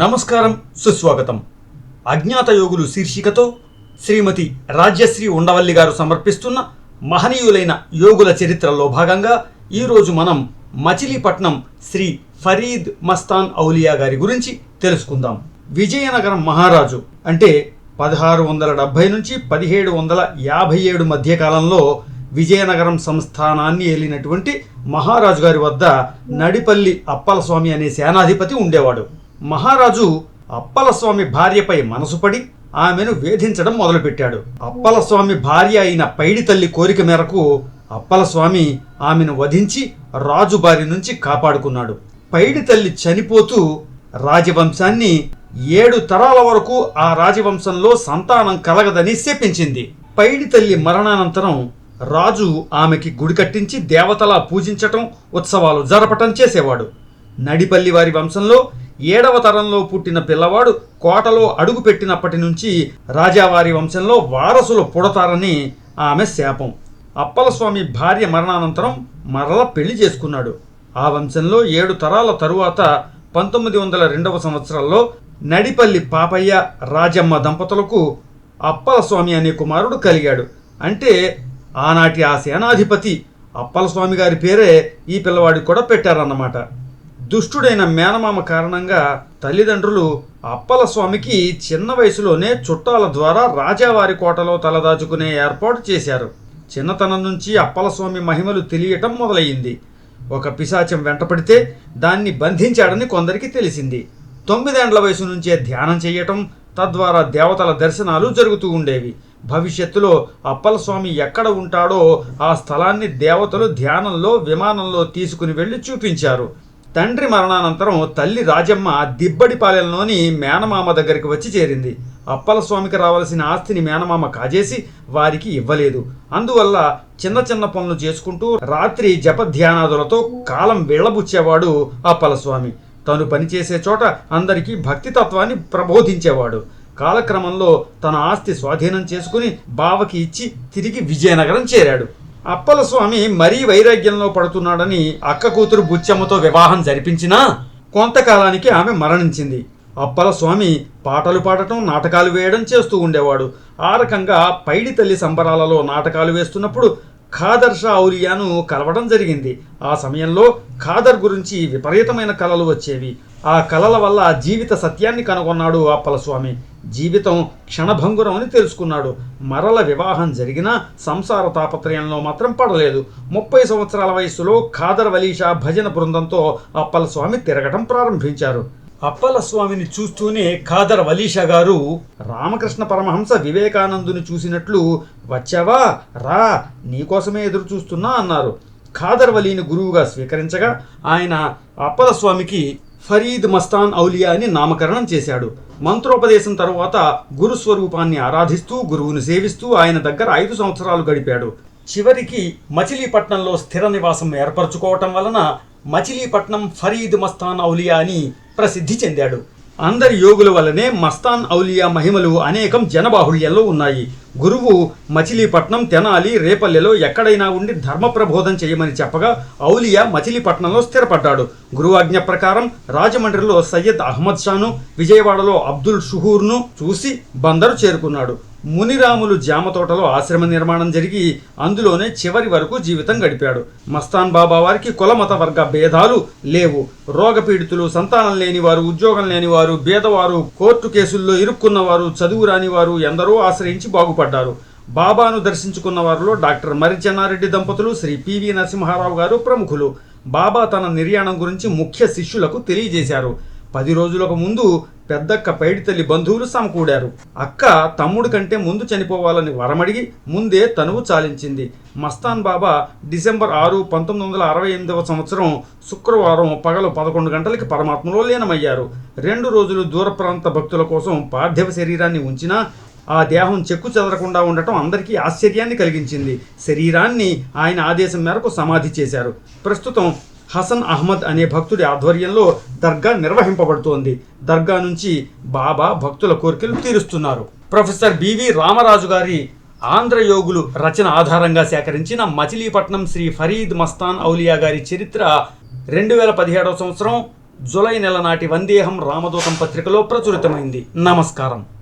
నమస్కారం సుస్వాగతం. అజ్ఞాత యోగులు శీర్షికతో శ్రీమతి రాజ్యశ్రీ ఉండవల్లి గారు సమర్పిస్తున్న మహనీయులైన యోగుల చరిత్రలో భాగంగా ఈరోజు మనం మచిలీపట్నం శ్రీ ఫరీద్ మస్తాన్ ఔలియా గారి గురించి తెలుసుకుందాం. విజయనగరం మహారాజు అంటే పదహారు వందల డెబ్భై నుంచి పదిహేడు వందల యాభై ఏడు మధ్య కాలంలో విజయనగరం సంస్థానాన్ని ఏలినటువంటి మహారాజు గారి వద్ద నడిపల్లి అప్పలస్వామి అనే సేనాధిపతి ఉండేవాడు. మహారాజు అప్పలస్వామి భార్యపై మనసుపడి ఆమెను వేధించడం మొదలుపెట్టాడు. అప్పలస్వామి భార్య అయిన పైడి తల్లి కోరిక మేరకు అప్పలస్వామి ఆమెను వధించి రాజు బారి నుంచి కాపాడుకున్నాడు. పైడి తల్లి చనిపోతూ రాజవంశాన్ని ఏడు తరాల వరకు ఆ రాజవంశంలో సంతానం కలగదని శపించింది. పైడి తల్లి మరణానంతరం రాజు ఆమెకి గుడి కట్టించి దేవతలా పూజించటం ఉత్సవాలు జరపటం చేసేవాడు. నడిపల్లి వారి వంశంలో ఏడవ తరంలో పుట్టిన పిల్లవాడు కోటలో అడుగు పెట్టినప్పటి నుంచి రాజావారి వంశంలో వారసులు పుడతారని ఆమె శాపం. అప్పలస్వామి భార్య మరణానంతరం మరల పెళ్ళి చేసుకున్నాడు. ఆ వంశంలో ఏడు తరాల తరువాత పంతొమ్మిది వందల రెండవ సంవత్సరంలో నడిపల్లి పాపయ్య రాజమ్మ దంపతులకు అప్పలస్వామి అనే కుమారుడు కలిగాడు. అంటే ఆనాటి ఆ సేనాధిపతి అప్పలస్వామి గారి పేరే ఈ పిల్లవాడికి కూడా పెట్టారన్నమాట. దుష్టుడైన మేనమామ కారణంగా తల్లిదండ్రులు అప్పల స్వామికి చిన్న వయసులోనే చుట్టాల ద్వారా రాజావారి కోటలో తలదాచుకునే ఏర్పాటు చేశారు. చిన్నతనం నుంచి అప్పలస్వామి మహిమలు తెలియటం మొదలయ్యింది. ఒక పిశాచం వెంటపడితే దాన్ని బంధించాడని కొందరికి తెలిసింది. తొమ్మిదేండ్ల వయసు నుంచే ధ్యానం చేయటం తద్వారా దేవతల దర్శనాలు జరుగుతూ ఉండేవి. భవిష్యత్తులో అప్పలస్వామి ఎక్కడ ఉంటాడో ఆ స్థలాన్ని దేవతలు ధ్యానంలో విమానంలో తీసుకుని వెళ్ళి చూపించారు. తండ్రి మరణానంతరం తల్లి రాజమ్మ దిబ్బడిపాలెంలోని మేనమామ దగ్గరికి వచ్చి చేరింది. అప్పలస్వామికి రావాల్సిన ఆస్తిని మేనమామ కాజేసి వారికి ఇవ్వలేదు. అందువల్ల చిన్న చిన్న పనులు చేసుకుంటూ రాత్రి జపధ్యానాదులతో కాలం వెళ్ళబుచ్చేవాడు అప్పలస్వామి తను పనిచేసే చోట అందరికీ భక్తి తత్వాన్ని ప్రబోధించేవాడు. కాలక్రమంలో తన ఆస్తి స్వాధీనం చేసుకుని బావకి ఇచ్చి తిరిగి విజయనగరం చేరాడు. అప్పల స్వామి మరీ వైరాగ్యంలో పడుతున్నాడని అక్క కూతురు బుచ్చమ్మతో వివాహం జరిపించినా కొంతకాలానికి ఆమె మరణించింది. అప్పల స్వామి పాటలు పాడటం నాటకాలు వేయడం చేస్తూ ఉండేవాడు. ఆ రకంగా పైడి తల్లి సంబరాలలో నాటకాలు వేస్తున్నప్పుడు ఖాదర్ షా ఔలియాను కలవడం జరిగింది. ఆ సమయంలో ఖాదర్ గురించి విపరీతమైన కళలు వచ్చేవి. ఆ కళల వల్ల జీవిత సత్యాన్ని కనుగొన్నాడు అప్పలస్వామి. జీవితం క్షణభంగురం అని తెలుసుకున్నాడు. మరల వివాహం జరిగినా సంసార తాపత్రయంలో మాత్రం పడలేదు. ముప్పై సంవత్సరాల వయస్సులో ఖాదర్ వలీషా భజన బృందంతో అప్పలస్వామి తిరగటం ప్రారంభించారు. అప్పలస్వామిని చూస్తూనే ఖాదర్ వలీషా గారు రామకృష్ణ పరమహంస వివేకానందుని చూసినట్లు వచ్చావా? రా నీకోసమే ఎదురు చూస్తున్నా అన్నారు. ఖాదర్ వలీని గురువుగా స్వీకరించగా ఆయన అప్పలస్వామికి ఫరీద్ మస్తాన్ ఔలియా అని నామకరణం చేశాడు. మంత్రోపదేశం తరువాత గురు స్వరూపాన్ని ఆరాధిస్తూ గురువును సేవిస్తూ ఆయన దగ్గర ఐదు సంవత్సరాలు గడిపాడు. చివరికి మచిలీపట్నంలో స్థిర నివాసం ఏర్పరచుకోవటం వలన మచిలీపట్నం ఫరీద్ మస్తాన్ ఔలియా అని ప్రసిద్ధి చెందాడు. అందరి యోగుల వల్లనే మస్తాన్ ఔలియా మహిమలు అనేకం జనబాహుళ్యంలో ఉన్నాయి. గురువు మచిలీపట్నం తెనాలి రేపల్లెలో ఎక్కడైనా ఉండి ధర్మ ప్రబోధం చేయమని చెప్పగా ఔలియా మచిలీపట్నంలో స్థిరపడ్డాడు. గురువాజ్ఞ ప్రకారం రాజమండ్రిలో సయ్యద్ అహ్మద్ షాను విజయవాడలో అబ్దుల్ షుహూర్ను చూసి బందరు చేరుకున్నాడు. మునిరాములు జామ తోటలో ఆశ్రమ నిర్మాణం జరిగి అందులోనే చివరి వరకు జీవితం గడిపాడు. మస్తాన్ బాబా వారికి కులమత వర్గ భేదాలు లేవు. రోగపీడితులు సంతానం లేనివారు ఉద్యోగం లేనివారు బేదవారు కోర్టు కేసుల్లో ఇరుక్కున్నవారు చదువు రానివారు ఎందరో ఆశ్రయించి బాగుపడ్డారు. బాబాను దర్శించుకున్న వారిలో డాక్టర్ మరిచెన్నారెడ్డి దంపతులు శ్రీ పివి నరసింహారావు గారు ప్రముఖులు. బాబా తన నిర్యాణం గురించి ముఖ్య శిష్యులకు తెలియజేశారు. పది రోజులకు ముందు పెద్దక్క పైడి తల్లి బంధువులు సమకూడారు. అక్క తమ్ముడు కంటే ముందు చనిపోవాలని వరమడిగి ముందే తనువు చాలించింది. మస్తాన్ బాబా డిసెంబర్ ఆరు పంతొమ్మిది వందల అరవై ఎనిమిదవ సంవత్సరం శుక్రవారం పగలు పదకొండు గంటలకి పరమాత్మలో లీనమయ్యారు. రెండు రోజులు దూర ప్రాంత భక్తుల కోసం పార్థివ శరీరాన్ని ఉంచినా ఆ దేహం చెక్కు చెదరకుండా ఉండటం అందరికీ ఆశ్చర్యాన్ని కలిగించింది. శరీరాన్ని ఆయన ఆదేశం మేరకు సమాధి చేశారు. ప్రస్తుతం హసన్ అహ్మద్ అనే భక్తుడి ఆధ్వర్యంలో దర్గా నిర్వహింపబడుతోంది. దర్గా నుంచి బాబా భక్తుల కోరికలు తీరుస్తున్నారు. ప్రొఫెసర్ బివి రామరాజు గారి ఆంధ్రయోగులు రచన ఆధారంగా సేకరించిన మచిలీపట్నం శ్రీ ఫరీద్ మస్తాన్ ఔలియా గారి చరిత్ర రెండు వేల పదిహేడవ సంవత్సరం జులై నెల నాటి వందేహం రామదూతం పత్రికలో ప్రచురితమైంది. నమస్కారం.